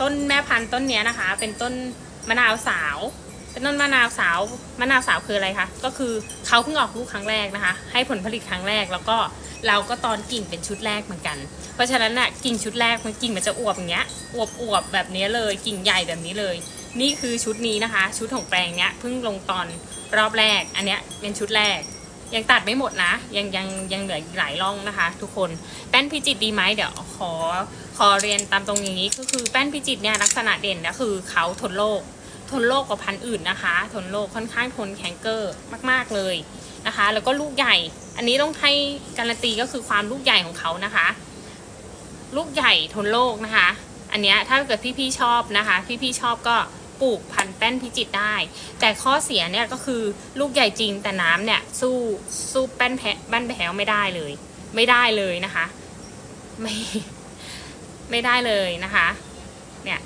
ต้นแม่พันธุ์ต้นเนี้ยนะคะ เป็นต้นมะนาวสาว เป็นต้นมะนาวสาว มะนาวสาวคืออะไรคะ ก็คือเขาเพิ่งออกลูกครั้งแรกนะคะ ให้ผลผลิตครั้งแรก แล้วก็เราก็ตอนกิ่งเป็นชุดแรกเหมือนกัน เพราะฉะนั้นน่ะกิ่งชุดแรกมันกิ่งมันจะอวบอย่างเงี้ย อวบอวบแบบนี้เลย กิ่งใหญ่แบบนี้เลย นี่คือชุดนี้นะคะ ชุดของแปลงเนี้ยเพิ่งลงตอนรอบแรก อันเนี้ยเป็นชุดแรก ยังตัดไม่หมดนะ ยังยังยังเหลืออีกหลายร่องนะคะ ทุกคนแป้นพิจิตดีไหมเดี๋ยวขอขอเรียนตามตรงอย่างนี้ก็คือแป้นพิจิตเนี่ยลักษณะเด่นก็คือเขาทนโรคทนโรคกว่าพันธุ์อื่นนะคะ ทนโรคค่อนข้างทนแข็งเกอร์มาก ๆเลยนะคะ แล้วก็ลูกใหญ่ อันนี้ต้องให้การันตีก็คือความลูกใหญ่ของเขานะคะ ลูกใหญ่ทนโรคนะคะ อันเนี้ยถ้าเกิดพี่ๆชอบนะคะ พี่ๆชอบก็ ปลูกพันธุ์แป้นพิจิตได้ แต่ข้อเสียเนี่ยก็คือลูกใหญ่จริงแต่น้ำเนี่ยสู้สู้แป้นแพะบ้านแผวไม่ได้เลย ไม่ได้เลยนะคะ ไม่ไม่ได้เลยนะคะ เนี่ย